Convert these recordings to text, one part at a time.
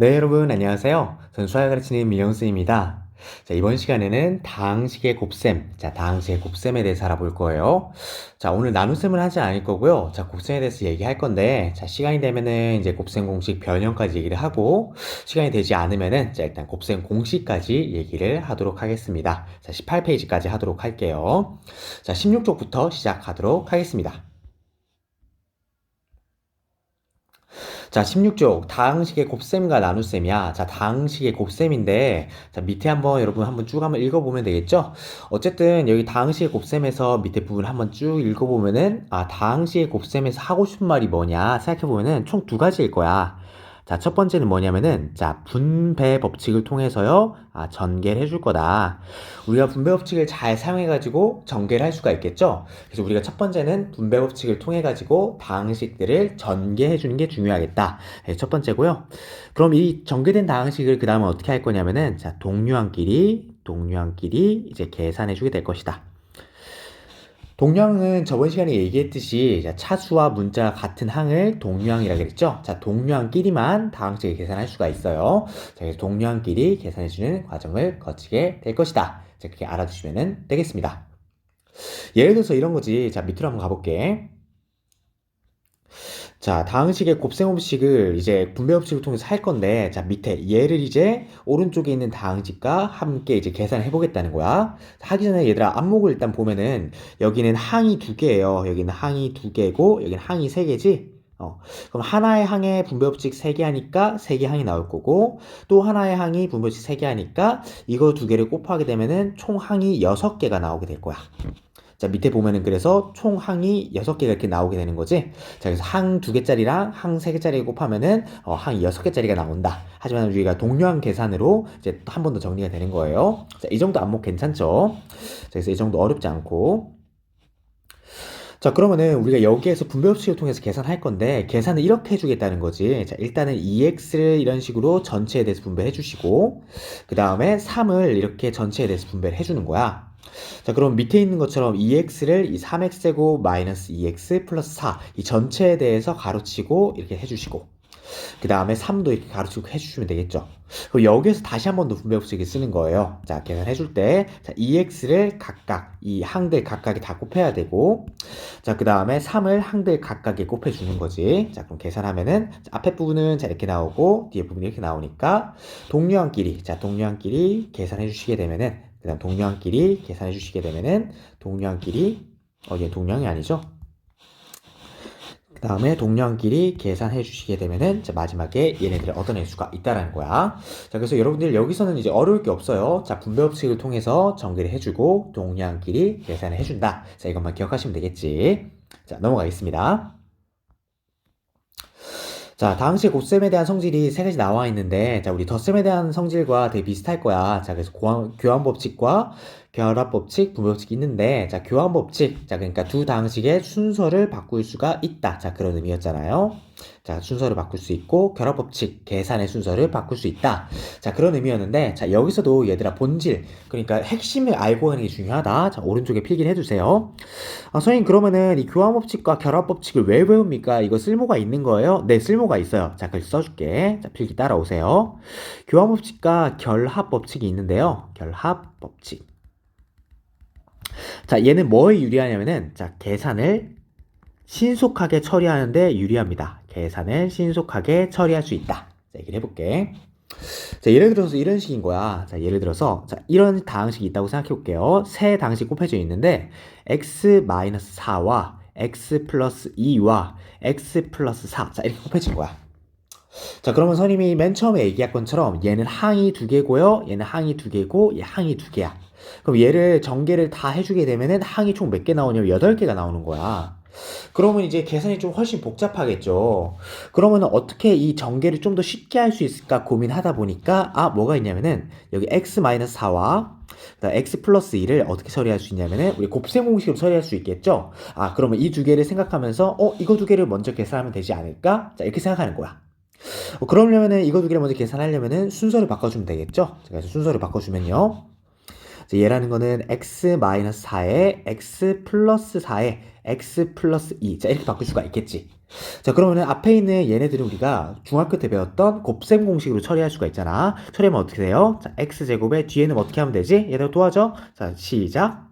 네, 여러분, 안녕하세요. 전 수학 가르치는 민영수입니다. 자, 이번 시간에는 다항식의 곱셈, 자, 다항식의 곱셈에 대해서 알아볼 거예요. 자, 오늘 나눗셈을 하지 않을 거고요. 자, 곱셈에 대해서 얘기할 건데, 자, 시간이 되면은 이제 곱셈 공식 변형까지 얘기를 하고, 시간이 되지 않으면은, 자, 일단 곱셈 공식까지 얘기를 하도록 하겠습니다. 자, 18페이지까지 하도록 할게요. 자, 16쪽부터 시작하도록 하겠습니다. 자, 16쪽. 다항식의 곱셈과 나눗셈이야. 자, 다항식의 곱셈인데, 자, 밑에 한번 여러분 한번 쭉 한번 읽어 보면 되겠죠? 어쨌든 여기 다항식의 곱셈에서 밑에 부분 한번 쭉 읽어 보면은, 아, 다항식의 곱셈에서 하고 싶은 말이 뭐냐 생각해 보면은 총 두 가지일 거야. 자, 첫 번째는 뭐냐면은, 자, 분배 법칙을 통해서요, 아, 전개를 해줄 거다. 우리가 분배 법칙을 잘 사용해가지고 전개를 할 수가 있겠죠? 그래서 우리가 첫 번째는 분배 법칙을 통해가지고 다항식들을 전개해주는 게 중요하겠다. 네, 첫 번째고요. 그럼 이 전개된 다항식을 그 다음에 어떻게 할 거냐면은, 자, 동류항끼리, 동류항끼리 이제 계산해주게 될 것이다. 동류항은 저번 시간에 얘기했듯이 자, 차수와 문자가 같은 항을 동류항이라 그랬죠? 자, 동류항끼리만 다항식을 계산할 수가 있어요. 자, 그래서 동류항끼리 계산해주는 과정을 거치게 될 것이다. 자, 그렇게 알아두시면 되겠습니다. 예를 들어서 이런 거지. 자, 밑으로 한번 가볼게. 자, 다항식의 곱셈 법칙을 이제 분배 법칙을 통해서 할 건데, 자, 밑에 얘를 이제 오른쪽에 있는 다항식과 함께 이제 계산해 보겠다는 거야. 하기 전에 얘들아, 앞목을 일단 보면은, 여기는 항이 두 개예요. 여기는 항이 두 개고, 여기는 항이 세 개지? 어, 그럼 하나의 항에 분배 법칙 세개 하니까 세개 항이 나올 거고, 또 하나의 항이 분배 법칙 세개 하니까 이거 두 개를 곱하게 되면은 총 항이 여섯 개가 나오게 될 거야. 자, 밑에 보면은 그래서 총 항이 6개가 이렇게 나오게 되는 거지. 자, 그래서 항 2개짜리랑 항 3개짜리 곱하면은 어, 항이 6개짜리가 나온다. 하지만 우리가 동료항 계산으로 이제 한 번 더 정리가 되는 거예요. 자, 이 정도 안목 괜찮죠? 자, 그래서 이 정도 어렵지 않고. 자, 그러면은 우리가 여기에서 분배법칙을 통해서 계산할 건데 계산을 이렇게 해주겠다는 거지. 자, 일단은 2x를 이런 식으로 전체에 대해서 분배해 주시고 그 다음에 3을 이렇게 전체에 대해서 분배를 해주는 거야. 자, 그럼 밑에 있는 것처럼 2x를 이 3x제곱 마이너스 2x 플러스 4, 이 전체에 대해서 가로치고 이렇게 해주시고, 그 다음에 3도 이렇게 가로치고 해주시면 되겠죠. 그럼 여기에서 다시 한 번 더 분배법칙을 쓰는 거예요. 자, 계산해줄 때, 자, 2x를 각각, 이 항들 각각에 다 곱해야 되고, 자, 그 다음에 3을 항들 각각에 곱해주는 거지. 자, 그럼 계산하면은, 자, 앞에 부분은 자, 이렇게 나오고, 뒤에 부분이 이렇게 나오니까, 동료항끼리, 자, 동료항끼리 계산해 주시게 되면은, 그 다음 동료항끼리 계산해 주시게 되면은 동료항끼리 어, 얘 동료항이 아니죠? 그 다음에 동료항끼리 계산해 주시게 되면은 자, 마지막에 얘네들을 얻어낼 수가 있다라는 거야. 자, 그래서 여러분들 여기서는 이제 어려울 게 없어요. 자, 분배 법칙을 통해서 전개를 해주고 동료항끼리 계산을 해준다. 자, 이것만 기억하시면 되겠지. 자, 넘어가겠습니다. 자, 다항식 곱셈에 대한 성질이 세 가지 나와 있는데, 자, 우리 덧셈에 대한 성질과 되게 비슷할 거야. 자, 그래서 고항, 교환 법칙과 결합 법칙, 분배 법칙이 있는데, 자, 교환 법칙. 자, 그러니까 두 다항식의 순서를 바꿀 수가 있다. 자, 그런 의미였잖아요. 자, 순서를 바꿀 수 있고, 결합 법칙, 계산의 순서를 바꿀 수 있다. 자, 그런 의미였는데, 자, 여기서도 얘들아, 본질. 그러니까 핵심을 알고 가는 게 중요하다. 자, 오른쪽에 필기를 해 주세요. 아, 선생님, 그러면은 이 교환 법칙과 결합 법칙을 왜 배웁니까? 이거 쓸모가 있는 거예요? 네, 쓸모가 있어요. 자, 글 써줄게. 자, 필기 따라오세요. 교환 법칙과 결합 법칙이 있는데요. 결합 법칙. 자, 얘는 뭐에 유리하냐면은, 자, 계산을 신속하게 처리하는데 유리합니다. 계산을 신속하게 처리할 수 있다. 자, 얘기를 해볼게. 자, 예를 들어서 이런 식인 거야. 자, 예를 들어서, 자, 이런 다항식이 있다고 생각해 볼게요. 세 다항식 곱해져 있는데, x-4와 x 플러스 2와 x 플러스 4. 자, 이렇게 곱해진 거야. 자, 그러면 선생님이 맨 처음에 얘기한 것처럼 얘는 항이 두 개고요. 얘는 항이 두 개고, 얘 항이 두 개야. 그럼 얘를 전개를 다 해주게 되면은 항이 총 몇 개 나오냐면 8개가 나오는 거야. 그러면 이제 계산이 좀 훨씬 복잡하겠죠. 그러면 어떻게 이 전개를 좀 더 쉽게 할 수 있을까 고민하다 보니까, 아, 뭐가 있냐면은, 여기 x-4와 x 플러스 2를 어떻게 처리할 수 있냐면은, 우리 곱셈 공식으로 처리할 수 있겠죠? 아, 그러면 이 두 개를 생각하면서, 어, 이거 두 개를 먼저 계산하면 되지 않을까? 자, 이렇게 생각하는 거야. 어, 그러려면은, 이거 두 개를 먼저 계산하려면은 순서를 바꿔주면 되겠죠? 그래서 순서를 바꿔주면요. 자, 얘라는 거는 x 마이너스 4에 x 플러스 4에 x 플러스 2. 자, 이렇게 바꿀 수가 있겠지. 자, 그러면은 앞에 있는 얘네들은 우리가 중학교 때 배웠던 곱셈 공식으로 처리할 수가 있잖아. 처리하면 어떻게 돼요? 자, x제곱에 뒤에는 어떻게 하면 되지? 얘들 도와줘. 자, 시작.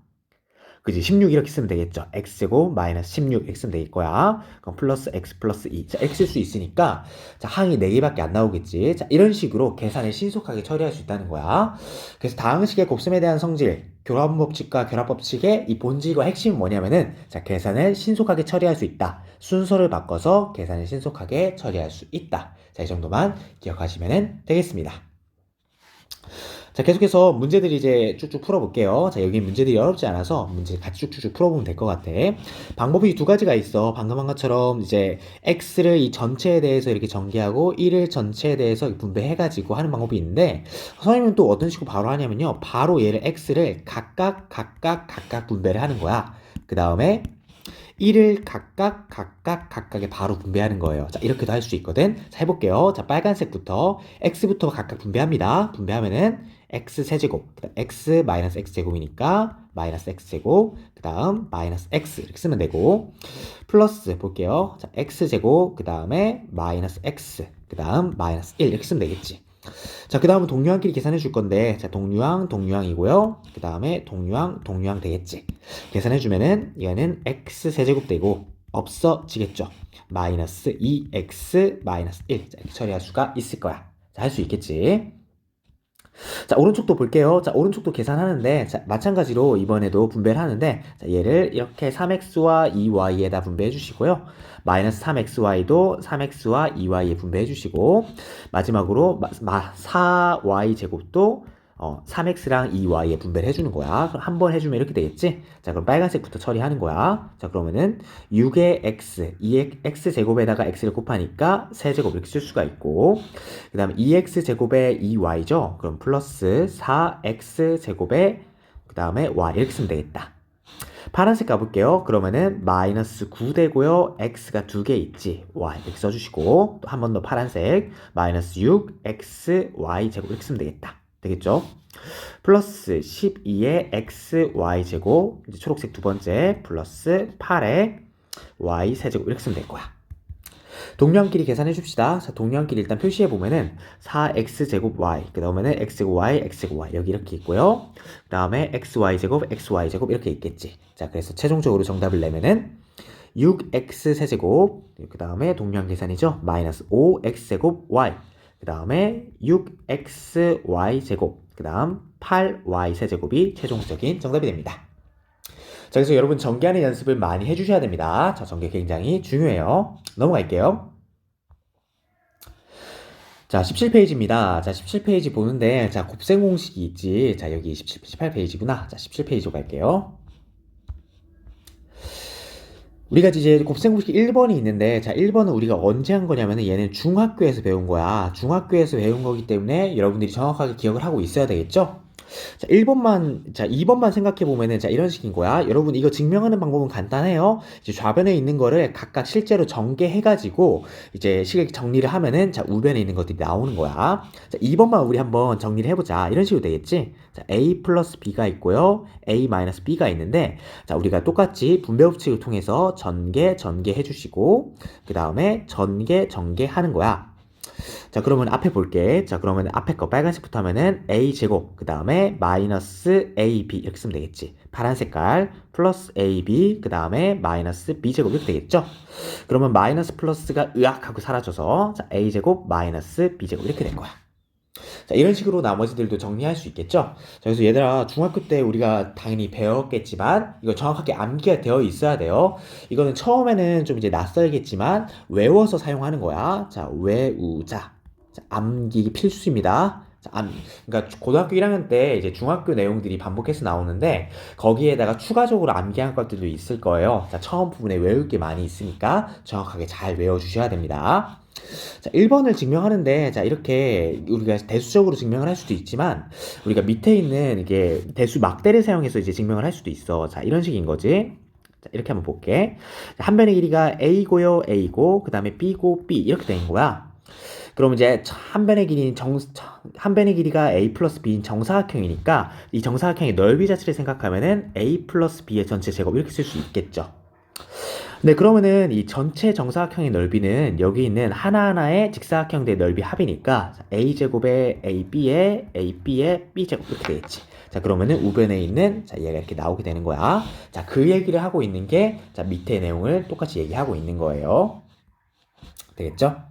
그지? 16 이렇게 쓰면 되겠죠. x제곱 마이너스 16 x 쓰면 되겠 거야. 그럼 플러스 x 플러스 2. 자, x 쓸수 있으니까 자, 항이 4개밖에 안 나오겠지. 자, 이런 식으로 계산을 신속하게 처리할 수 있다는 거야. 그래서 다항식의 곱셈에 대한 성질, 교합법칙과 결합법칙의 이 본질과 핵심은 뭐냐면은 자, 계산을 신속하게 처리할 수 있다. 순서를 바꿔서 계산을 신속하게 처리할 수 있다. 자, 이 정도만 기억하시면 되겠습니다. 자, 계속해서 문제들 이제 쭉쭉 풀어볼게요. 자, 여기 문제들이 어렵지 않아서 문제 같이 쭉쭉쭉 풀어보면 될 것 같아. 방법이 두 가지가 있어. 방금 한 것처럼 이제 x를 이 전체에 대해서 이렇게 전개하고 1을 전체에 대해서 분배해가지고 하는 방법이 있는데 선생님은 또 어떤 식으로 바로 하냐면요. 바로 얘를 x를 각각 각각 각각 분배를 하는 거야. 그 다음에 1을 각각 각각 각각에 바로 분배하는 거예요. 자, 이렇게도 할 수 있거든. 자, 해볼게요. 자, 빨간색부터 x부터 각각 분배합니다. 분배하면은 x 세제곱, x 마이너스 x 제곱이니까 마이너스 x 제곱, 그 다음 마이너스 x 이렇게 쓰면 되고 플러스 볼게요. 자, x 제곱, 그 다음에 마이너스 x, 그 다음 마이너스 1 이렇게 쓰면 되겠지. 자, 그 다음은 동류항끼리 계산해 줄 건데, 자, 동류항, 동류항이고요. 그 다음에 동류항, 동류항 되겠지. 계산해 주면은, 얘는 x 세제곱 되고, 없어지겠죠. 마이너스 2x 마이너스 1. 자, 이렇게 처리할 수가 있을 거야. 자, 할 수 있겠지. 자, 오른쪽도 볼게요. 자, 오른쪽도 계산하는데, 자, 마찬가지로 이번에도 분배를 하는데, 자, 얘를 이렇게 3x와 2y에다 분배해 주시고요. 마이너스 3xy도 3x와 2y에 분배해 주시고, 마지막으로 4y 제곱도 어, 3x랑 2y에 분배를 해주는 거야. 그럼 한 번 해주면 이렇게 되겠지? 자, 그럼 빨간색부터 처리하는 거야. 자, 그러면은 6의 x, 2의 x 제곱에다가 x를 곱하니까 세제곱 이렇게 쓸 수가 있고, 그 다음에 2x 제곱에 2y죠? 그럼 플러스 4x 제곱에 그 다음에 y 이렇게 쓰면 되겠다. 파란색 가볼게요. 그러면은 마이너스 9 되고요. x가 두 개 있지. y 이렇게 써주시고 또 한 번 더 파란색 마이너스 6 x y 제곱 이렇게 쓰면 되겠다. 되겠죠? 플러스 12의 x y 제곱 이제 초록색 두 번째 플러스 8의 y 세제곱 이렇게 쓰면 될 거야. 동량끼리 계산해 줍시다. 자, 동량끼리 일단 표시해 보면은 4x 제곱 y 그 다음에는 x 제곱 y x 제곱 y 여기 이렇게 있고요. 그 다음에 x y 제곱 x y 제곱 이렇게 있겠지. 자, 그래서 최종적으로 정답을 내면은 6x 세제곱 그 다음에 동량 계산이죠. 마이너스 5x 제곱 y 그 다음에 6xy 제곱, 그 다음 8y 세제곱이 최종적인 정답이 됩니다. 자, 그래서 여러분 전개하는 연습을 많이 해주셔야 됩니다. 자, 전개 굉장히 중요해요. 넘어갈게요. 자, 17페이지입니다. 자, 17페이지 보는데, 자, 곱셈 공식이 있지. 자, 여기 17, 18페이지구나. 자, 17페이지로 갈게요. 우리가 이제 곱셈공식 1번이 있는데 자 1번은 우리가 언제 한 거냐면은 얘는 중학교에서 배운 거야. 중학교에서 배운 거기 때문에 여러분들이 정확하게 기억을 하고 있어야 되겠죠 자, 1번만, 자, 2번만 생각해보면은, 자, 이런 식인 거야. 여러분, 이거 증명하는 방법은 간단해요. 이제 좌변에 있는 거를 각각 실제로 전개해가지고, 이제 식을 정리를 하면은, 자, 우변에 있는 것들이 나오는 거야. 자, 2번만 우리 한번 정리를 해보자. 이런 식으로 되겠지? 자, A 플러스 B가 있고요. A 마이너스 B가 있는데, 자, 우리가 똑같이 분배 법칙을 통해서 전개, 전개 해주시고, 그 다음에 전개, 전개 하는 거야. 자, 그러면 앞에 볼게. 자, 그러면 앞에 거 빨간색부터 하면은 a 제곱, 그 다음에 마이너스 ab 이렇게 쓰면 되겠지. 파란 색깔 플러스 ab, 그 다음에 마이너스 b 제곱 이렇게 되겠죠. 그러면 마이너스 플러스가 으악 하고 사라져서 자, a 제곱 마이너스 b 제곱 이렇게 된 거야. 자, 이런 식으로 나머지들도 정리할 수 있겠죠? 자, 그래서 얘들아, 중학교 때 우리가 당연히 배웠겠지만, 이거 정확하게 암기가 되어 있어야 돼요. 이거는 처음에는 좀 이제 낯설겠지만, 외워서 사용하는 거야. 자, 외우자. 자, 암기 필수입니다. 자, 암, 그러니까 고등학교 1학년 때 이제 중학교 내용들이 반복해서 나오는데 거기에다가 추가적으로 암기한 것들도 있을 거예요. 자, 처음 부분에 외울 게 많이 있으니까 정확하게 잘 외워 주셔야 됩니다. 자, 1번을 증명하는데, 자, 이렇게 우리가 대수적으로 증명을 할 수도 있지만, 우리가 밑에 있는 이게 대수 막대를 사용해서 이제 증명을 할 수도 있어. 자, 이런 식인 거지. 자, 이렇게 한번 볼게. 자, 한 변의 길이가 A고요, A고, 그 다음에 B고, B. 이렇게 된 거야. 그럼 이제 한 변의 길이는 정, 한 변의 길이가 a 플러스 b인 정사각형이니까 이 정사각형의 넓이 자체를 생각하면은 a 플러스 b의 전체 제곱 이렇게 쓸 수 있겠죠. 네, 그러면은 이 전체 정사각형의 넓이는 여기 있는 하나하나의 직사각형들의 넓이 합이니까 a제곱에 ab에 ab에 b제곱 이렇게 되겠지. 자, 그러면은 우변에 있는 자, 얘가 이렇게 나오게 되는 거야. 자, 그 얘기를 하고 있는 게 자, 밑에 내용을 똑같이 얘기하고 있는 거예요. 되겠죠?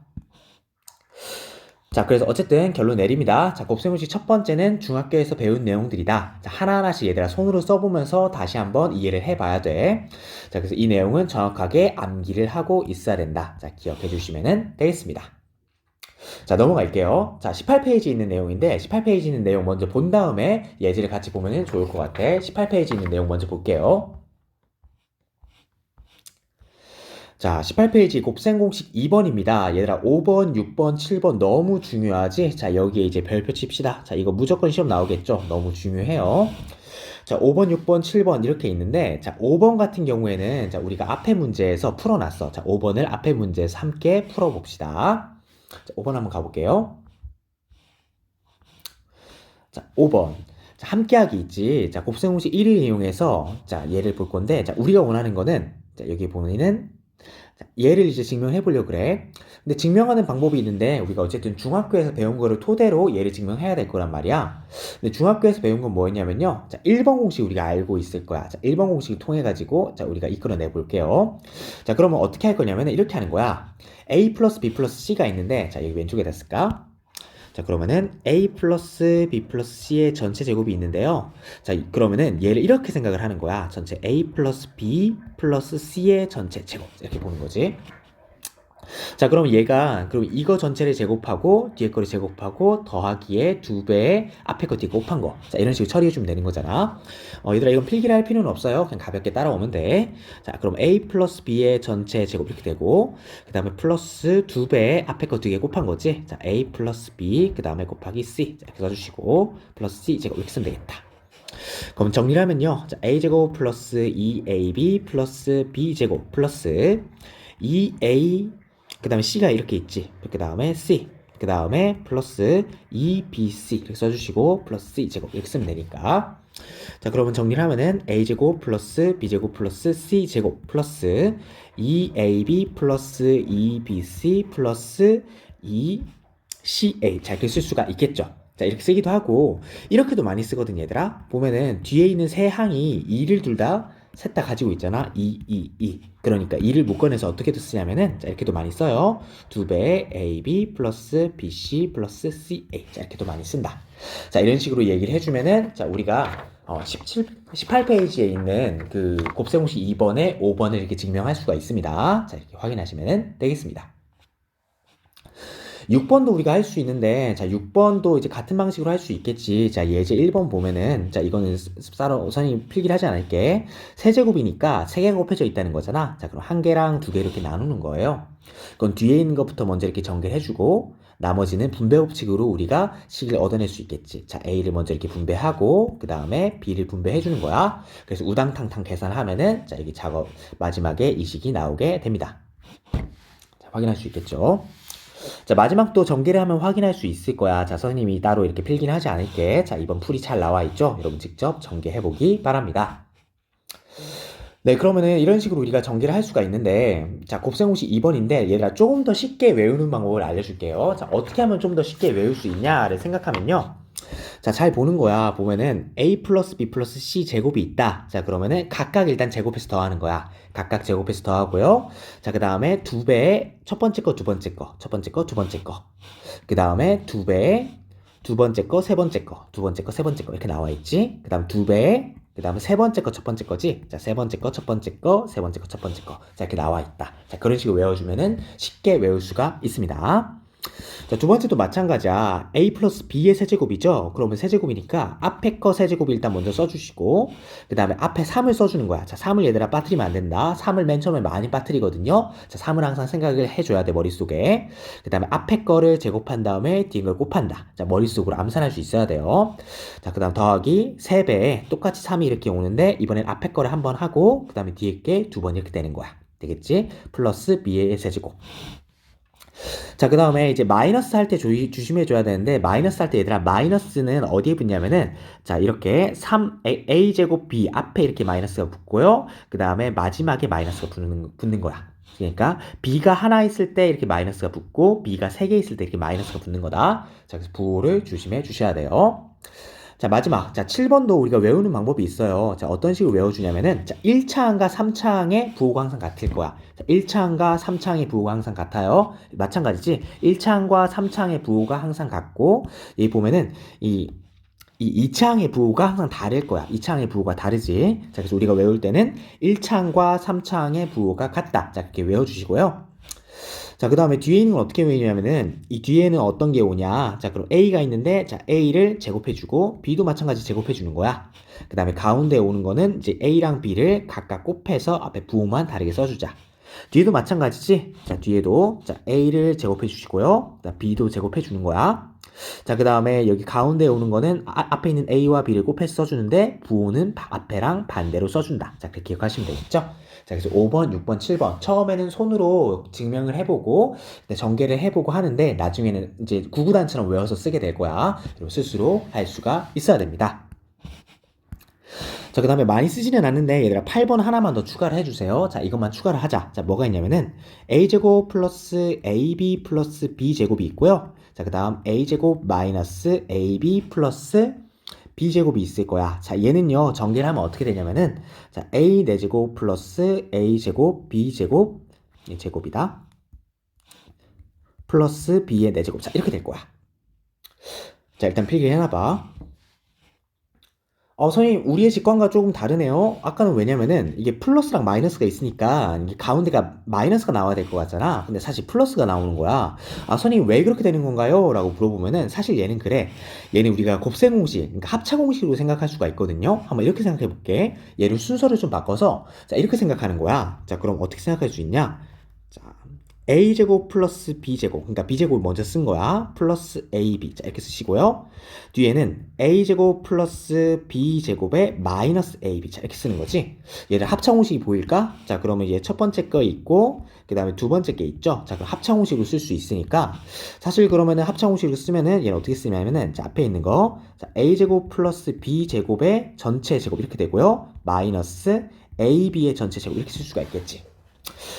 자, 그래서 어쨌든 결론 내립니다. 자, 곱셈공식 첫 번째는 중학교에서 배운 내용들이다. 자, 하나하나씩 얘들아 손으로 써보면서 다시 한번 이해를 해봐야 돼. 자, 그래서 이 내용은 정확하게 암기를 하고 있어야 된다. 자, 기억해 주시면 되겠습니다. 자, 넘어갈게요. 자, 18페이지 있는 내용인데, 18페이지 있는 내용 먼저 본 다음에 예제를 같이 보면 좋을 것 같아. 18페이지 있는 내용 먼저 볼게요. 자, 18페이지 곱셈 공식 2번입니다. 얘들아, 5번, 6번, 7번 너무 중요하지? 자, 여기에 이제 별표 칩시다. 자, 이거 무조건 시험 나오겠죠? 너무 중요해요. 자, 5번, 6번, 7번 이렇게 있는데, 자, 5번 같은 경우에는, 자, 우리가 앞에 문제에서 풀어놨어. 자, 5번을 앞에 문제에서 함께 풀어봅시다. 자, 5번 한번 가볼게요. 자, 5번. 자, 함께하기 있지. 자, 곱셈 공식 1을 이용해서, 자, 얘를 볼 건데, 자, 우리가 원하는 거는, 자, 여기 보면은, 얘를 이제 증명해 보려고 그래. 근데 증명하는 방법이 있는데 우리가 어쨌든 중학교에서 배운 거를 토대로 얘를 증명해야 될 거란 말이야. 근데 중학교에서 배운 건 뭐였냐면요. 자, 1번 공식 우리가 알고 있을 거야. 자, 1번 공식을 통해 가지고 자, 우리가 이끌어내 볼게요. 자, 그러면 어떻게 할 거냐면 이렇게 하는 거야. a 플러스 b 플러스 c가 있는데 자, 여기 왼쪽에다 쓸까? 자, 그러면은 a 플러스 b 플러스 c의 전체 제곱이 있는데요. 자, 그러면은 얘를 이렇게 생각을 하는 거야. 전체 a 플러스 b 플러스 c의 전체 제곱. 이렇게 보는 거지. 자, 그럼 얘가, 그럼 이거 전체를 제곱하고, 뒤에 거를 제곱하고, 더하기에 두 배의 앞에 거 뒤에 거 곱한 거. 자, 이런 식으로 처리해 주면 되는 거잖아. 어, 얘들아, 이건 필기를 할 필요는 없어요. 그냥 가볍게 따라오면 돼. 자, 그럼 a 플러스 b의 전체 제곱 이렇게 되고, 그 다음에 플러스 두 배의 앞에 거두개 곱한 거지. 자, a 플러스 b, 그 다음에 곱하기 c. 자, 이렇게 써 주시고, 플러스 c 제곱 이렇게 쓰면 되겠다. 그럼 정리를 하면요. 자, a제곱 플러스 2ab 플러스 b제곱 플러스 2a 그 다음에 C가 이렇게 있지. 그 다음에 C. 그 다음에 플러스 2BC 이렇게 써주시고 플러스 C 제곱 이렇게 쓰면 되니까. 자 그러면 정리를 하면은 A제곱 플러스 B제곱 플러스 C제곱 플러스 2AB 플러스 2BC 플러스 2CA 자 이렇게 쓸 수가 있겠죠. 자 이렇게 쓰기도 하고. 이렇게도 많이 쓰거든 얘들아. 보면은 뒤에 있는 세 항이 2를 둘 다 셋 다 가지고 있잖아. 2, 2, 2 그러니까 2를 못 꺼내서 어떻게 쓰냐면은 자 이렇게도 많이 써요. 두배 AB 플러스 BC 플러스 CA 자 이렇게도 많이 쓴다. 자 이런 식으로 얘기를 해주면은 자 우리가 어, 17, 18페이지에 있는 그 곱셈공식 2번에 5번을 이렇게 증명할 수가 있습니다. 자 이렇게 확인하시면 되겠습니다 6번도 우리가 할 수 있는데, 자, 6번도 이제 같은 방식으로 할 수 있겠지. 자, 예제 1번 보면은, 자, 이거는 쌀로 선생님 필기를 하지 않을게. 세제곱이니까 세 개가 곱해져 있다는 거잖아. 자, 그럼 한 개랑 두 개 이렇게 나누는 거예요. 그건 뒤에 있는 것부터 먼저 이렇게 전개해주고, 나머지는 분배 법칙으로 우리가 식을 얻어낼 수 있겠지. 자, A를 먼저 이렇게 분배하고, 그 다음에 B를 분배해 주는 거야. 그래서 우당탕탕 계산하면은, 자, 여기 작업, 마지막에 이 식이 나오게 됩니다. 자, 확인할 수 있겠죠. 자, 마지막 또 전개를 하면 확인할 수 있을 거야. 자, 선생님이 따로 이렇게 필기는 하지 않을게. 자, 이번 풀이 잘 나와 있죠? 여러분 직접 전개해 보기 바랍니다. 네, 그러면은 이런 식으로 우리가 전개를 할 수가 있는데, 자, 곱셈공식 2번인데, 얘들아 조금 더 쉽게 외우는 방법을 알려줄게요. 자, 어떻게 하면 좀 더 쉽게 외울 수 있냐를 생각하면요. 자, 잘 보는 거야. 보면은 a 플러스 b 플러스 c 제곱이 있다. 자, 그러면은 각각 일단 제곱해서 더하는 거야. 각각 제곱해서 더하고요. 자, 그 다음에 두 배의 첫 번째 거, 두 번째 거, 첫 번째 거, 두 번째 거. 그 다음에 두 배의 두 번째 거, 세 번째 거, 두 번째 거, 세 번째 거 이렇게 나와 있지. 그 다음 두 배의 그 다음에 세 번째 거, 첫 번째 거지. 자, 세 번째 거, 첫 번째 거, 세 번째 거, 첫 번째 거. 자, 이렇게 나와 있다. 자, 그런 식으로 외워주면은 쉽게 외울 수가 있습니다. 자, 두 번째도 마찬가지야. a 플러스 b의 세제곱이죠? 그러면 세제곱이니까 앞에 거 세제곱 일단 먼저 써주시고 그 다음에 앞에 3을 써주는 거야. 자, 3을 얘들아 빠뜨리면 안 된다. 3을 맨 처음에 많이 빠뜨리거든요. 자, 3을 항상 생각을 해줘야 돼, 머릿속에. 그 다음에 앞에 거를 제곱한 다음에 뒤에 걸 곱한다. 자, 머릿속으로 암산할 수 있어야 돼요. 자, 그 다음 더하기 3배에 똑같이 3이 이렇게 오는데 이번엔 앞에 거를 한 번 하고 그 다음에 뒤에 게 두 번 이렇게 되는 거야. 되겠지? 플러스 b의 세제곱. 자, 그 다음에 이제 마이너스 할 때 조심해줘야 되는데, 마이너스 할 때 얘들아, 마이너스는 어디에 붙냐면은, 자, 이렇게 3, a, 제곱 b 앞에 이렇게 마이너스가 붙고요. 그 다음에 마지막에 마이너스가 붙는, 붙는 거야. 그러니까 b가 하나 있을 때 이렇게 마이너스가 붙고 b가 세 개 있을 때 이렇게 마이너스가 붙는 거다. 자, 그래서 부호를 조심해 주셔야 돼요. 자, 마지막. 자, 7번도 우리가 외우는 방법이 있어요. 자, 어떤 식으로 외워주냐면은, 자, 1차항과 3차항의 부호가 항상 같을 거야. 자, 1차항과 3차항의 부호가 항상 같아요. 마찬가지지. 1차항과 3차항의 부호가 항상 같고, 여기 보면은, 이, 이 2차항의 부호가 항상 다를 거야. 2차항의 부호가 다르지. 자, 그래서 우리가 외울 때는 1차항과 3차항의 부호가 같다. 자, 이렇게 외워주시고요. 자, 그 다음에 뒤에 있는 건 어떻게 외우냐면은 이 뒤에는 어떤 게 오냐. 자, 그럼 A가 있는데 자, A를 제곱해주고 B도 마찬가지 제곱해주는 거야. 그 다음에 가운데 오는 거는 이제 A랑 B를 각각 곱해서 앞에 부호만 다르게 써주자. 뒤에도 마찬가지지. 자, 뒤에도 자, A를 제곱해 주시고요. 자, B도 제곱해 주는 거야. 자, 그 다음에 여기 가운데 오는 거는 아, 앞에 있는 A와 B를 곱해서 써주는데 부호는 앞에랑 반대로 써준다. 자, 그렇게 기억하시면 되겠죠? 자, 그래서 5번, 6번, 7번. 처음에는 손으로 증명을 해보고, 전개를 해보고 하는데, 나중에는 이제 구구단처럼 외워서 쓰게 될 거야. 그리고 스스로 할 수가 있어야 됩니다. 자, 그 다음에 많이 쓰지는 않는데, 얘들아, 8번 하나만 더 추가를 해주세요. 자, 이것만 추가를 하자. 자, 뭐가 있냐면은, a제곱 플러스 ab 플러스 b제곱이 있고요. 자, 그 다음 a제곱 마이너스 ab 플러스 b제곱이 있을 거야. 자, 얘는요, 전개를 하면 어떻게 되냐면은, 자, a 4제곱 플러스 a제곱 b제곱, 이 제곱이다. 플러스 b의 4제곱. 자, 이렇게 될 거야. 자, 일단 필기 해놔봐. 어, 선생님, 우리의 직관과 조금 다르네요. 아까는 왜냐면은 이게 플러스랑 마이너스가 있으니까 이게 가운데가 마이너스가 나와야 될 것 같잖아. 근데 사실 플러스가 나오는 거야. 아, 선생님, 왜 그렇게 되는 건가요? 라고 물어보면은 사실 얘는 그래. 얘는 우리가 곱셈 공식, 그러니까 합차 공식으로 생각할 수가 있거든요. 한번 이렇게 생각해 볼게. 얘를 순서를 좀 바꿔서 자, 이렇게 생각하는 거야. 자, 그럼 어떻게 생각할 수 있냐? 자, a제곱 플러스 b제곱. 그러니까 b제곱을 먼저 쓴 거야. 플러스 ab 자 이렇게 쓰시고요. 뒤에는 a제곱 플러스 b제곱에 마이너스 ab 자 이렇게 쓰는 거지. 얘를 합창공식이 보일까? 자 그러면 얘 첫 번째 거 있고 그 다음에 두 번째 게 있죠? 자 그럼 합창공식으로 쓸수 있으니까. 사실 그러면은 합창공식으로 쓰면은 얘는 어떻게 쓰냐면은 자 앞에 있는 거. 자, a제곱 플러스 b제곱의 전체 제곱. 이렇게 되고요. 마이너스 ab의 전체 제곱. 이렇게 쓸 수가 있겠지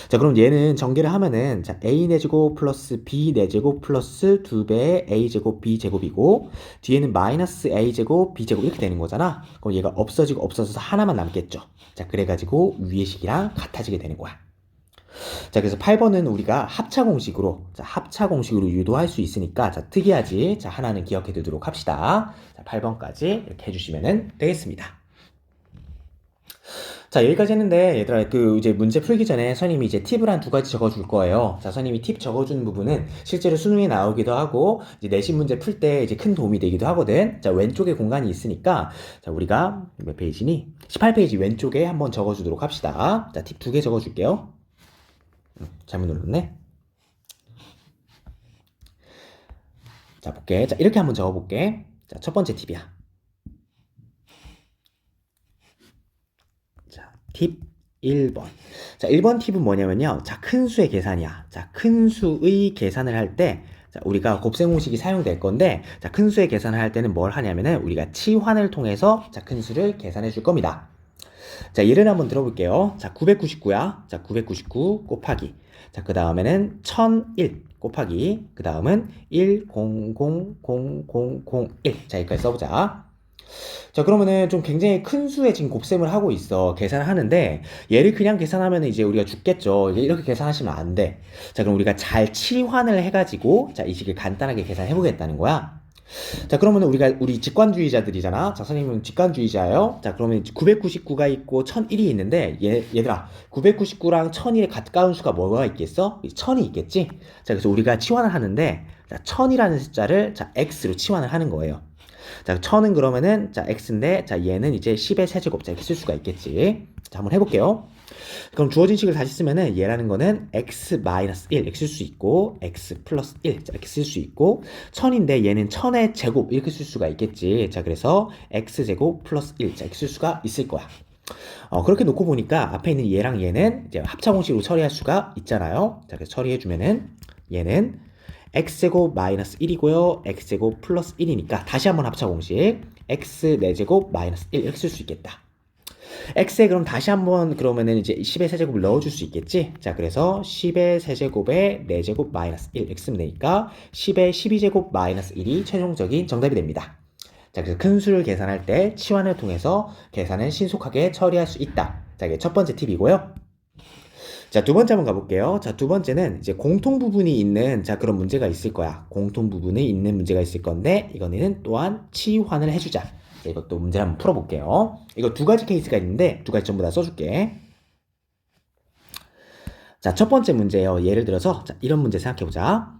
자, 그럼 얘는 전개를 하면은, 자, a 내제곱 플러스 b 내제곱 플러스 2배의 a 제곱 b 제곱이고, 뒤에는 마이너스 a 제곱 b 제곱 이렇게 되는 거잖아. 그럼 얘가 없어지고 없어져서 하나만 남겠죠. 자, 그래 가지고 위의 식이랑 같아지게 되는 거야. 자, 그래서 8번은 우리가 합차 공식으로, 자, 합차 공식으로 유도할 수 있으니까, 자, 특이하지. 자, 하나는 기억해 두도록 합시다. 자, 8번까지 이렇게 해주시면 되겠습니다. 자, 여기까지 했는데, 얘들아, 그, 이제 문제 풀기 전에 선생님이 이제 팁을 한 두 가지 적어줄 거예요. 자, 선생님이 팁 적어주는 부분은 실제로 수능에 나오기도 하고, 이제 내신 문제 풀 때 이제 큰 도움이 되기도 하거든. 자, 왼쪽에 공간이 있으니까, 자, 우리가 몇 페이지니? 18페이지 왼쪽에 한번 적어주도록 합시다. 자, 팁 두 개 적어줄게요. 음, 잘못 눌렀네. 자, 볼게. 자, 이렇게 한번 적어볼게. 자, 첫 번째 팁이야. 팁 1번. 자, 1번 팁은 뭐냐면요. 자, 큰 수의 계산이야. 자, 큰 수의 계산을 할 때, 자, 우리가 곱셈 공식이 사용될 건데, 자, 큰 수의 계산을 할 때는 뭘 하냐면은, 우리가 치환을 통해서, 자, 큰 수를 계산해 줄 겁니다. 자, 예를 한번 들어볼게요. 자, 999야. 자, 999 곱하기. 자, 그 다음에는 1001 곱하기. 그 다음은 1000001. 자, 여기까지 써보자. 자, 그러면은 좀 굉장히 큰 수의 지금 곱셈을 하고 있어. 계산을 하는데, 얘를 그냥 계산하면 이제 우리가 죽겠죠. 이렇게 계산하시면 안 돼. 자, 그럼 우리가 잘 치환을 해가지고, 자, 이 식을 간단하게 계산해 보겠다는 거야. 자, 그러면 우리가, 우리 직관주의자들이잖아. 자, 선생님은 직관주의자예요. 자, 그러면 999가 있고 1001이 있는데, 얘, 얘들아, 999랑 1001에 가까운 수가 뭐가 있겠어? 1000이 있겠지? 자, 그래서 우리가 치환을 하는데, 자, 1000이라는 숫자를, 자, x로 치환을 하는 거예요. 자, 천은 그러면은, 자, x인데, 자, 얘는 이제 10의 세제곱자 이렇게 쓸 수가 있겠지. 자, 한번 해 볼게요. 그럼 주어진 식을 다시 쓰면은 얘라는 거는 x 1 이렇게 쓸 수 있고 x 플러스 1 이렇게 쓸 수 있고 천인데 얘는 천의 제곱 이렇게 쓸 수가 있겠지. 자 그래서 x 제곱 플러스 1 이렇게 쓸 수가 있을 거야. 어, 그렇게 놓고 보니까 앞에 있는 얘랑 얘는 이제 합차 공식으로 처리할 수가 있잖아요. 자 그래서 처리해 주면은 얘는 x제곱 마이너스 1이고요. x제곱 플러스 1이니까 다시 한번 합차 공식 x 4제곱 마이너스 1 이렇게 쓸 수 있겠다. x에 그럼 다시 한번 그러면은 이제 10의 세제곱을 넣어줄 수 있겠지? 자, 그래서 10의 세제곱에 4제곱 마이너스 1 이렇게 쓰면 되니까 10의 12제곱 마이너스 1이 최종적인 정답이 됩니다. 자, 그래서 큰 수를 계산할 때 치환을 통해서 계산을 신속하게 처리할 수 있다. 자, 이게 첫 번째 팁이고요. 자, 두 번째 한번 가볼게요. 자, 두 번째는 이제 공통 부분이 있는 자, 그런 문제가 있을 거야. 공통 부분이 있는 문제가 있을 건데, 이거는 또한 치환을 해주자. 자, 이것도 문제 한번 풀어볼게요. 이거 두 가지 케이스가 있는데, 두 가지 전부 다 써줄게. 자, 첫 번째 문제예요. 예를 들어서, 자, 이런 문제 생각해보자.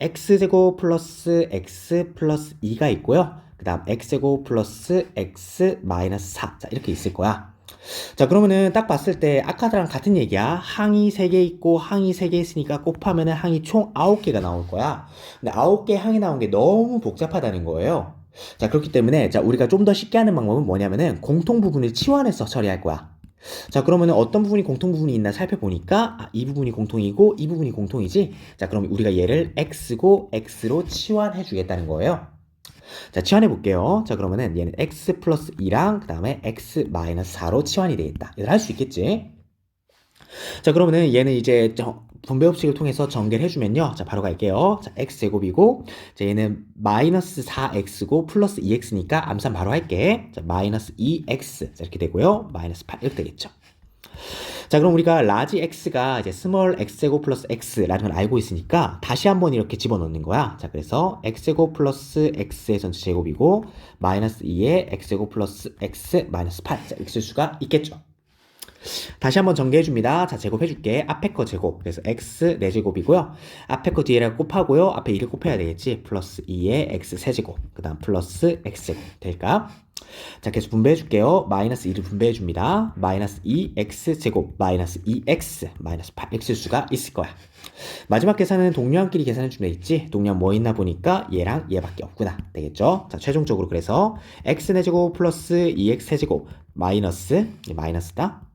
x제곱 플러스 x 플러스 2가 있고요. 그 다음 x제곱 플러스 x 마이너스 4. 자, 이렇게 있을 거야. 자, 그러면은 딱 봤을 때 아까랑 같은 얘기야. 항이 3개 있고 항이 3개 있으니까 곱하면은 항이 총 9개가 나올 거야. 근데 9개 항이 나온 게 너무 복잡하다는 거예요. 자, 그렇기 때문에 자, 우리가 좀 더 쉽게 하는 방법은 뭐냐면은 공통 부분을 치환해서 처리할 거야. 자, 그러면은 어떤 부분이 공통 부분이 있나 살펴보니까 아, 이 부분이 공통이고 이 부분이 공통이지. 자, 그럼 우리가 얘를 x고 x로 치환해 주겠다는 거예요. 자, 치환해 볼게요. 자, 그러면은 얘는 x 플러스 2랑 그 다음에 x 마이너스 4로 치환이 되겠다. 얘들 할 수 있겠지? 자, 그러면은 얘는 이제 저- 분배법칙을 통해서 전개를 해주면요. 자, 바로 갈게요. 자, x제곱이고, 자, 얘는 마이너스 4x고 플러스 2x니까 암산 바로 할게. 자, 마이너스 2x. 자, 이렇게 되고요. 마이너스 8 이렇게 되겠죠. 자, 그럼 우리가 라지 x가 이제 스몰 x제곱 플러스 x라는 걸 알고 있으니까 다시 한번 이렇게 집어넣는 거야. 자, 그래서 x제곱 플러스 x의 전체 제곱이고 마이너스 2의 x제곱 플러스 x 마이너스 8. 자, 이렇게 쓸 수가 있겠죠. 다시 한번 정리해 줍니다. 자, 제곱해 줄게. 앞에 거 제곱. 그래서 x 4제곱이고요. 앞에 거 뒤에랑 곱하고요. 앞에 2를 곱해야 되겠지. 플러스 2의 x 세제곱. 그 다음 플러스 x제곱. 될까? 자, 계속 분배해 줄게요. 마이너스 2를 분배해 줍니다. 마이너스 2x 제곱, 마이너스 2x, 마이너스 8 x 수가 있을 거야. 마지막 계산은 동료함끼리 계산해 주면 있지. 동료함 뭐 있나 보니까 얘랑 얘밖에 없구나. 되겠죠? 자, 최종적으로 그래서 x 4제곱 플러스 2x 세제곱 마이너스 이 마이너스다.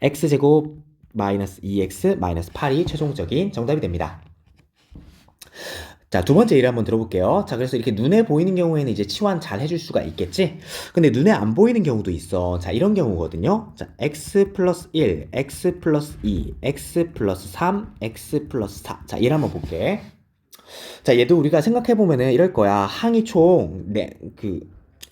x제곱 마이너스 2x 마이너스 8이 최종적인 정답이 됩니다. 자, 두 번째 예를 한번 들어볼게요. 자, 그래서 이렇게 눈에 보이는 경우에는 이제 치환 잘 해줄 수가 있겠지? 근데 눈에 안 보이는 경우도 있어. 자, 이런 경우거든요. 자, x 플러스 1, x 플러스 2, x 플러스 3, x 플러스 4. 자, 얘를 한번 볼게. 자, 얘도 우리가 생각해보면은 이럴 거야. 항이 총, 네, 그,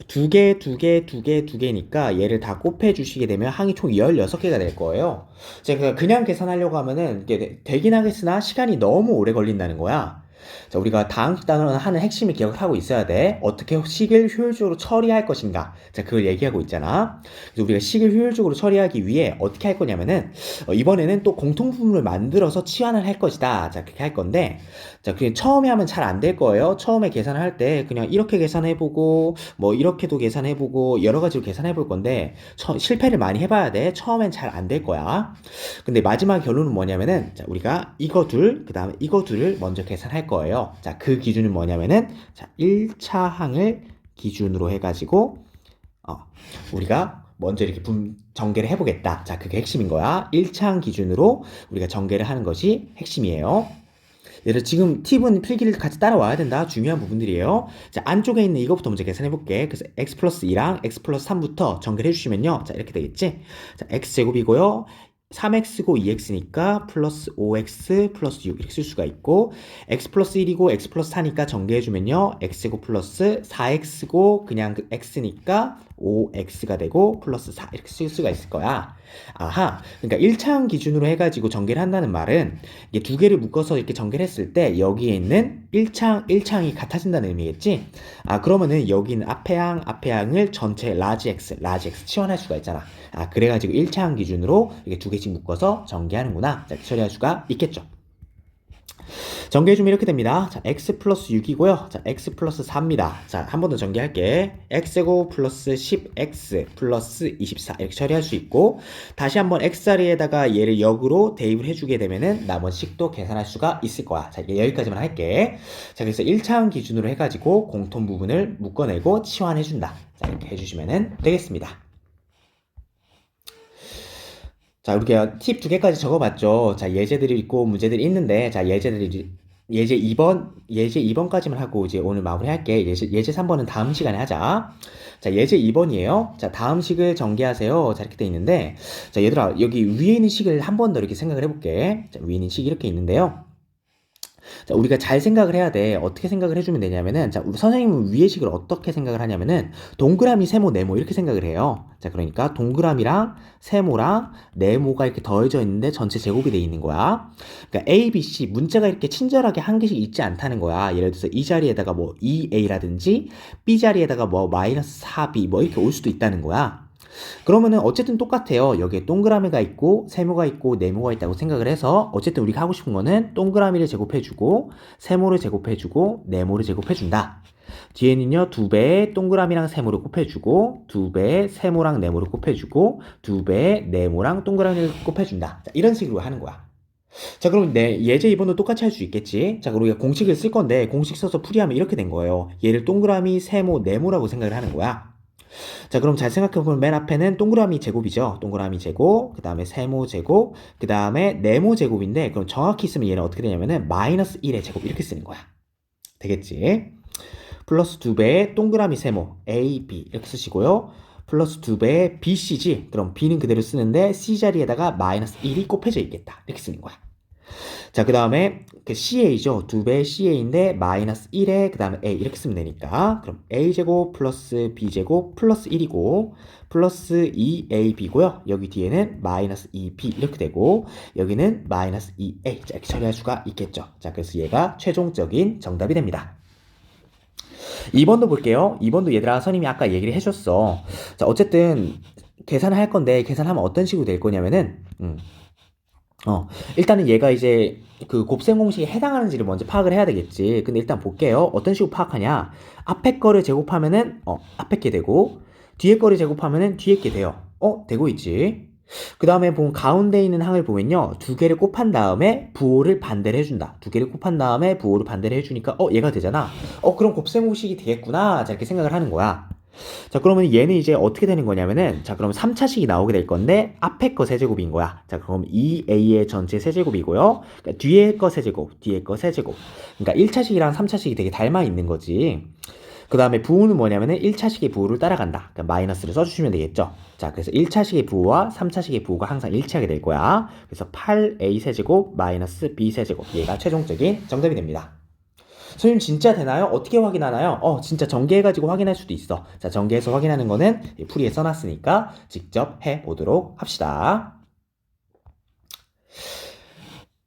두 개, 두 개, 두 개, 두 개니까 얘를 다 곱해 주시게 되면 항이 총 16개가 될 거예요. 제가 그냥 계산하려고 하면은 되긴 하겠으나 시간이 너무 오래 걸린다는 거야. 자, 우리가 다항식 단어는 하는 핵심을 기억을 하고 있어야 돼. 어떻게 식을 효율적으로 처리할 것인가. 자, 그걸 얘기하고 있잖아. 그래서 우리가 식을 효율적으로 처리하기 위해 어떻게 할 거냐면은, 어, 이번에는 또 공통부분을 만들어서 치환을 할 것이다. 자, 그렇게 할 건데, 자, 그냥 처음에 하면 잘 안 될 거예요. 처음에 계산을 할 때 그냥 이렇게 계산해 보고, 뭐 이렇게도 계산해 보고, 여러 가지로 계산해 볼 건데, 처- 실패를 많이 해 봐야 돼. 처음엔 잘 안 될 거야. 근데 마지막 결론은 뭐냐면은, 자, 우리가 이거 둘, 그 다음에 이거 둘을 먼저 계산할 거 예요. 자, 그 기준은 뭐냐면은, 자, 1차 항을 기준으로 해 가지고, 어, 우리가 먼저 이렇게 분, 전개를 해 보겠다. 자, 그게 핵심인 거야. 1차 항 기준으로 우리가 전개를 하는 것이 핵심이에요. 얘를 지금 팁은 필기를 같이 따라와야 된다. 중요한 부분들이에요. 자, 안쪽에 있는 이것부터 먼저 계산해 볼게. 그래서 x 플러스 2랑 x 플러스 3부터 전개를 해주시면요. 자, 이렇게 되겠지? 자, x제곱이고요. 3x고 2x니까 플러스 5x 플러스 6 이렇게 쓸 수가 있고 x 플러스 1이고 x 플러스 4니까 전개해주면요. x제곱 플러스 4x고 그냥 그 x니까 5x가 되고 플러스 4 이렇게 쓸 수가 있을 거야. 아하 그러니까 1차항 기준으로 해가지고 전개를 한다는 말은 이게 두 개를 묶어서 이렇게 전개를 했을 때 여기에 있는 1창 1창이 같아진다는 의미겠지? 아 그러면은 여기 있는 앞에 항 앞에 항을 전체 라지 x 라지 x 치환할 수가 있잖아. 아 그래가지고 1차항 기준으로 이게 두 개씩 묶어서 전개하는구나. 자, 처리할 수가 있겠죠 전개해 주면 이렇게 됩니다. 자, x 플러스 6이고요. 자, x 플러스 4입니다. 자, 한 번 더 전개할게. x제곱 플러스 10x 플러스 24 이렇게 처리할 수 있고 다시 한번 x 자리에다가 얘를 역으로 대입을 해주게 되면은 나머지 식도 계산할 수가 있을 거야. 자, 여기까지만 할게. 자, 그래서 1차항 기준으로 해가지고 공통 부분을 묶어내고 치환해준다. 자, 이렇게 해주시면 되겠습니다. 자, 우리가 팁두 개까지 적어봤죠. 자, 예제들이 있고 문제들이 있는데, 자, 예제들이, 예제 2번, 예제 2번까지만 하고 이제 오늘 마무리 할게. 예제, 예제 3번은 다음 시간에 하자. 자, 예제 2번이에요. 자, 다음 식을 전개하세요. 자, 이렇게 돼 있는데, 자, 얘들아, 여기 위에 있는 식을 한 번 더 이렇게 생각을 해볼게. 자, 위에 있는 식이 이렇게 있는데요. 자, 우리가 잘 생각을 해야 돼. 어떻게 생각을 해주면 되냐면은, 자, 선생님은 위의 식을 어떻게 생각을 하냐면은, 동그라미, 세모, 네모 이렇게 생각을 해요. 자, 그러니까 동그라미랑 세모랑 네모가 이렇게 더해져 있는데 전체 제곱이 돼 있는 거야. 그러니까 A, B, C 문자가 이렇게 친절하게 한 개씩 있지 않다는 거야. 예를 들어서 이 자리에다가 뭐 2A라든지 B 자리에다가 뭐 마이너스 4B 뭐 이렇게 올 수도 있다는 거야. 그러면은 어쨌든 똑같아요. 여기에 동그라미가 있고 세모가 있고 네모가 있다고 생각을 해서 어쨌든 우리가 하고 싶은 거는 동그라미를 제곱해주고 세모를 제곱해주고 네모를 제곱해준다. 뒤에는요 두 배의 동그라미랑 세모를 곱해주고 두 배의 세모랑 네모를 곱해주고 두 배의 네모랑 동그라미를 곱해준다. 자, 이런 식으로 하는 거야. 자 그럼 내 예제 2번도 똑같이 할 수 있겠지 자 그럼 우리가 공식을 쓸 건데 공식 써서 풀이하면 이렇게 된 거예요 얘를 동그라미 세모 네모라고 생각을 하는 거야 자, 그럼 잘 생각해보면 맨 앞에는 동그라미 제곱이죠. 동그라미 제곱, 그 다음에 세모 제곱, 그 다음에 네모 제곱인데, 그럼 정확히 쓰면 얘는 어떻게 되냐면은 마이너스 1의 제곱 이렇게 쓰는 거야. 되겠지? 플러스 2배의 동그라미 세모, A, B 이렇게 쓰시고요. 플러스 2배의 BC지, 그럼 B는 그대로 쓰는데 C 자리에다가 마이너스 1이 곱해져 있겠다. 이렇게 쓰는 거야. 자, 그 다음에 그 CA죠. 두 배의 CA인데 마이너스 1에 그 다음에 A 이렇게 쓰면 되니까 그럼 A제곱 플러스 B제곱 플러스 1이고 플러스 2AB고요. 여기 뒤에는 마이너스 2B 이렇게 되고 여기는 마이너스 2A 자, 이렇게 처리할 수가 있겠죠. 자, 그래서 얘가 최종적인 정답이 됩니다. 2번도 볼게요. 2번도 얘들아 선임이 아까 얘기를 해줬어. 자, 어쨌든 계산을 할 건데 계산하면 어떤 식으로 될 거냐면은 음. 어, 일단은 얘가 이제 그 곱셈 공식에 해당하는지를 먼저 파악을 해야 되겠지. 근데 일단 볼게요. 어떤 식으로 파악하냐. 앞에 거를 제곱하면은, 어, 앞에 게 되고, 뒤에 거를 제곱하면은 뒤에 게 돼요. 어, 되고 있지. 그 다음에 보면 가운데 있는 항을 보면요. 두 개를 곱한 다음에 부호를 반대를 해준다. 두 개를 곱한 다음에 부호를 반대를 해주니까, 어, 얘가 되잖아. 어, 그럼 곱셈 공식이 되겠구나. 자, 이렇게 생각을 하는 거야. 자, 그러면 얘는 이제 어떻게 되는 거냐면은, 자, 그럼 3차식이 나오게 될 건데, 앞에 거 세제곱인 거야. 자, 그럼 2a의 전체 세제곱이고요. 그러니까 뒤에 거 세제곱, 뒤에 거 세제곱. 그러니까 1차식이랑 3차식이 되게 닮아 있는 거지. 그 다음에 부호는 뭐냐면은 1차식의 부호를 따라간다. 그러니까 마이너스를 써주시면 되겠죠. 자, 그래서 1차식의 부호와 3차식의 부호가 항상 일치하게 될 거야. 그래서 8a 세제곱 마이너스 b 세제곱. 얘가 최종적인 정답이 됩니다. 선생님 진짜 되나요? 어떻게 확인하나요? 어 진짜 전개해가지고 확인할 수도 있어. 자 전개해서 확인하는 거는 풀이에 써놨으니까 직접 해보도록 합시다.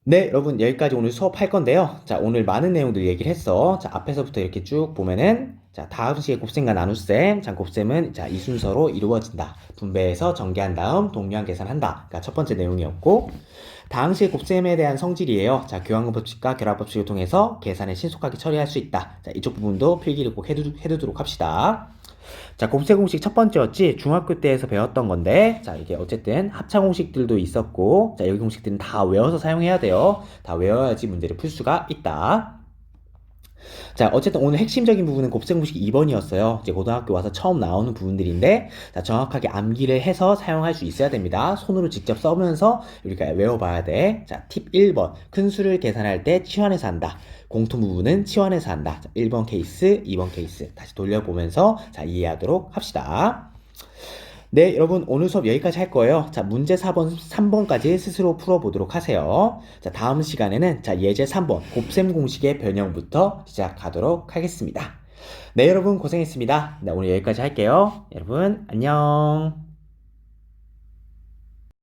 네 여러분 여기까지 오늘 수업할 건데요. 자 오늘 많은 내용들 얘기를 했어. 자 앞에서부터 이렇게 쭉 보면은 자 다음 시에 곱셈과 나눗셈. 자 곱셈은 자 이 순서로 이루어진다. 분배해서 전개한 다음 동류한 계산한다. 그러니까 첫 번째 내용이었고 다항식의 곱셈에 대한 성질이에요. 자, 교환근 법칙과 결합 법칙을 통해서 계산을 신속하게 처리할 수 있다. 자, 이쪽 부분도 필기를 꼭 해두, 해두도록 합시다. 자, 곱셈 공식 첫 번째였지. 중학교 때에서 배웠던 건데, 자, 이게 어쨌든 합차 공식들도 있었고, 자, 여기 공식들은 다 외워서 사용해야 돼요. 다 외워야지 문제를 풀 수가 있다. 자, 어쨌든 오늘 핵심적인 부분은 곱셈 공식 2번이었어요. 이제 고등학교 와서 처음 나오는 부분들인데, 자, 정확하게 암기를 해서 사용할 수 있어야 됩니다. 손으로 직접 써면서 우리가 외워봐야 돼. 자, 팁 1번. 큰 수를 계산할 때 치환해서 한다. 공통 부분은 치환해서 한다. 자, 1번 케이스, 2번 케이스. 다시 돌려보면서 자, 이해하도록 합시다. 네, 여러분 오늘 수업 여기까지 할 거예요. 자, 문제 4번, 3번까지 스스로 풀어보도록 하세요. 자, 다음 시간에는 자, 예제 3번 곱셈 공식의 변형부터 시작하도록 하겠습니다. 네, 여러분 고생했습니다. 네, 오늘 여기까지 할게요. 여러분 안녕.